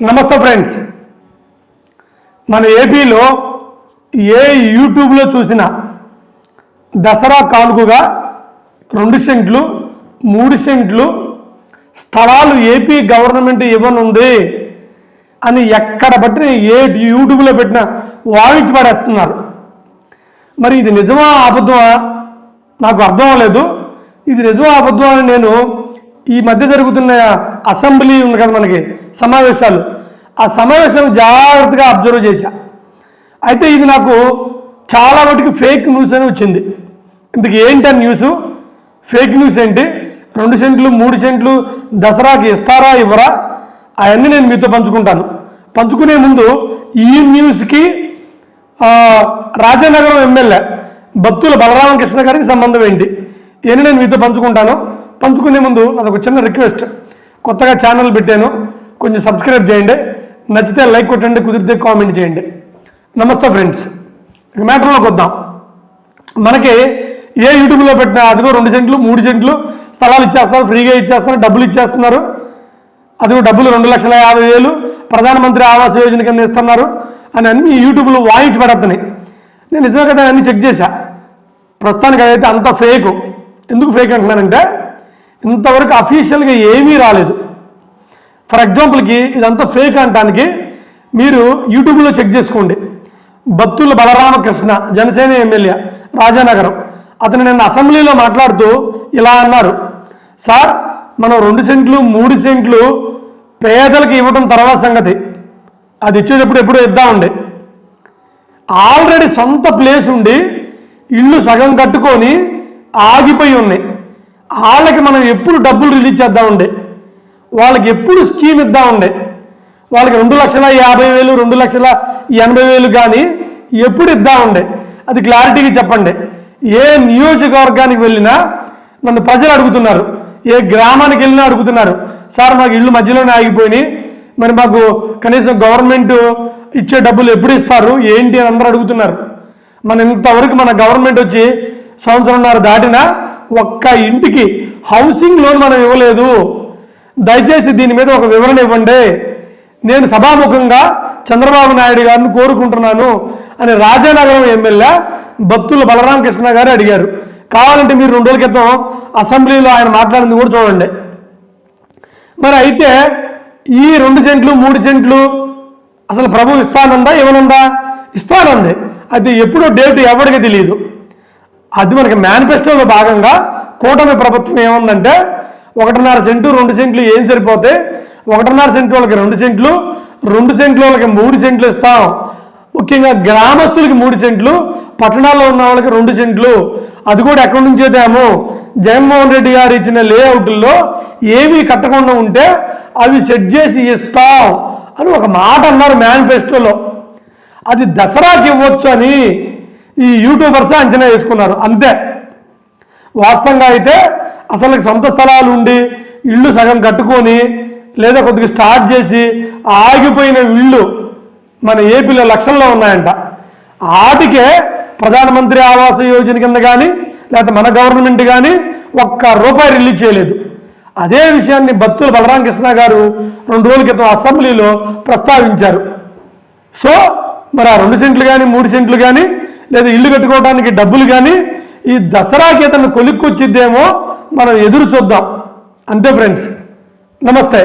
నమస్తే ఫ్రెండ్స్. మన ఏపీలో ఏ యూట్యూబ్లో చూసినా దసరా కానుకగా రెండు సెంట్లు మూడు సెంట్లు స్థలాలు ఏపీ గవర్నమెంట్ ఇవ్వనుంది అని ఎక్కడ బట్టి ఏ యూట్యూబ్లో పెట్టినా వాయించి పడేస్తున్నారు. మరి ఇది నిజమా అబద్ధమా? నాకు అర్థం అవ్వలేదు. ఇది నిజమా అబద్ధమా అని నేను ఈ మధ్య జరుగుతున్న అసెంబ్లీ ఉంది కదా మనకి సమావేశాలు. ఆ సమావేశాలు జాగ్రత్తగా అబ్జర్వ్ చేశా. అయితే ఇది నాకు చాలా మటుకు ఫేక్ న్యూస్ అని వచ్చింది. ఇందుకు ఏంటి ఆ న్యూస్? ఫేక్ న్యూస్ ఏంటి? రెండు సెంట్లు మూడు సెంట్లు దసరాకి ఇస్తారా ఇవ్వరా? అవన్నీ నేను మీతో పంచుకుంటాను. పంచుకునే ముందు ఈ న్యూస్కి రాజానగరం ఎమ్మెల్యే భక్తుల బలరామకృష్ణ గారికి సంబంధం ఏంటి? ఇవన్నీ నేను మీతో పంచుకుంటాను. పంచుకునే ముందు అదొక చిన్న రిక్వెస్ట్. కొత్తగా ఛానల్ పెట్టాను. కొంచెం సబ్స్క్రైబ్ చేయండి. నచ్చితే లైక్ కొట్టండి కుదిరితే కామెంట్ చేయండి. నమస్తే ఫ్రెండ్స్ ఇక మ్యాటర్లోకి వద్దాం. మనకి ఏ యూట్యూబ్లో పెట్టినా అదిగో రెండు సెంట్లు మూడు సెంట్లు స్థలాలు ఇచ్చేస్తున్నారు. ఫ్రీగా ఇచ్చేస్తున్నారు డబ్బులు ఇచ్చేస్తున్నారు. అదిగో డబ్బులు రెండు లక్షల యాభై వేలు ప్రధానమంత్రి ఆవాస్ యోజన కింద ఇస్తున్నారు. అని అన్ని యూట్యూబ్లో వాయించి పడతాయి నేను నిజమే కదా అన్ని చెక్ చేశా. ప్రస్తుతానికి అదైతే అంత ఫేక్ ఎందుకు ఫేక్ అంటున్నానంటే ఇంతవరకు అఫీషియల్గా ఏమీ రాలేదు. ఫర్ ఎగ్జాంపుల్కి ఇదంతా ఫేక్ అంటానికి మీరు యూట్యూబ్లో చెక్ చేసుకోండి. బత్తుల బలరామకృష్ణ జనసేన ఎమ్మెల్యే రాజానగరం. అతను నిన్న అసెంబ్లీలో మాట్లాడుతూ ఇలా అన్నారు. సార్ మనం రెండు సెంట్లు మూడు సెంట్లు పేదలకు ఇవ్వడం తర్వాత సంగతి. అది ఇచ్చేటప్పుడు ఎప్పుడో ఇద్దామండి. ఆల్రెడీ సొంత ప్లేస్ ఉండి ఇల్లు సగం కట్టుకొని ఆగిపోయి ఉన్నాయి. వాళ్ళకి మనం ఎప్పుడు డబ్బులు రిలీజ్ చేద్దామండి? వాళ్ళకి ఎప్పుడు స్కీమ్ ఇద్దామండి. వాళ్ళకి రెండు లక్షల యాభై వేలు రెండు లక్షల ఎనభై వేలు కానీ ఎప్పుడు ఇద్దామండి. అది క్లారిటీగా చెప్పండి. ఏ నియోజకవర్గానికి వెళ్ళినా నన్ను ప్రజలు అడుగుతున్నారు. ఏ గ్రామానికి వెళ్ళినా అడుగుతున్నారు. సార్ మాకు ఇల్లు మధ్యలోనే ఆగిపోయినాయి. మరి మాకు కనీసం గవర్నమెంట్ ఇచ్చే డబ్బులు ఎప్పుడు ఇస్తారు? ఏంటి అని అందరూ అడుగుతున్నారు. మన ఇంతవరకు మన గవర్నమెంట్ వచ్చి సంవత్సరంన్నర దాటినా ఒక్క ఇంటికి హౌసింగ్ లోన్ మనం ఇవ్వలేదు. దయచేసి దీని మీద ఒక వివరణ ఇవ్వండి. నేను సభాముఖంగా చంద్రబాబు నాయుడు గారిని కోరుకుంటున్నాను అని రాజానగరం ఎమ్మెల్యే భక్తుల బలరామకృష్ణ గారు అడిగారు. కావాలంటే మీరు రెండు రోజుల క్రితం అసెంబ్లీలో ఆయన మాట్లాడింది కూడా చూడండి. మరి అయితే ఈ రెండు సెంట్లు మూడు సెంట్లు అసలు ప్రభు ఇస్తానందా ఇవ్వనుందా? ఇస్తానంది. అది ఎప్పుడో డేట్ ఎవరికి తెలియదు అది మనకి మేనిఫెస్టోలో భాగంగా కూటమి ప్రభుత్వం ఏముందంటే ఒకటిన్నర సెంటు రెండు సెంట్లు ఏం సరిపోతే ఒకటిన్నర సెంటు వాళ్ళకి రెండు సెంట్లు రెండు సెంట్లు వాళ్ళకి మూడు సెంట్లు ఇస్తాం. ముఖ్యంగా గ్రామస్తులకి మూడు సెంట్లు పట్టణాల్లో ఉన్న వాళ్ళకి రెండు సెంట్లు. అది కూడా ఎక్కడి నుంచే తేమో జగన్మోహన్ రెడ్డి గారు ఇచ్చిన లేఅవుట్లో ఏమీ కట్టకుండా ఉంటే అవి సెట్ చేసి ఇస్తాం అని ఒక మాట అన్నారు మేనిఫెస్టోలో. అది దసరాకి ఇవ్వచ్చు అని ఈ యూట్యూబర్స్ అంచనా వేసుకున్నారు. అంతే. వాస్తవంగా అయితే అసలు సొంత స్థలాలు ఉండి ఇల్లు సగం కట్టుకొని లేదా కొద్దిగా స్టార్ట్ చేసి ఆగిపోయిన ఇళ్ళు మన ఏపీలో లక్షల్లో ఉన్నాయంట. ఆటికే ప్రధానమంత్రి ఆవాస యోజన కింద కానీ లేకపోతే మన గవర్నమెంట్ కానీ ఒక్క రూపాయి రిలీజ్ చేయలేదు. అదే విషయాన్ని భక్తులు బలరామ కృష్ణ గారు రెండు రోజుల క్రితం అసెంబ్లీలో ప్రస్తావించారు. సో మరి ఆ రెండు సెంట్లు కానీ మూడు సెంట్లు కానీ లేదా ఇల్లు కట్టుకోవడానికి డబ్బులు కానీ ఈ దసరాకి ఇతను కొలిక్కొచ్చిద్దేమో మనం ఎదురు చూద్దాం. అంతే ఫ్రెండ్స్ నమస్తే.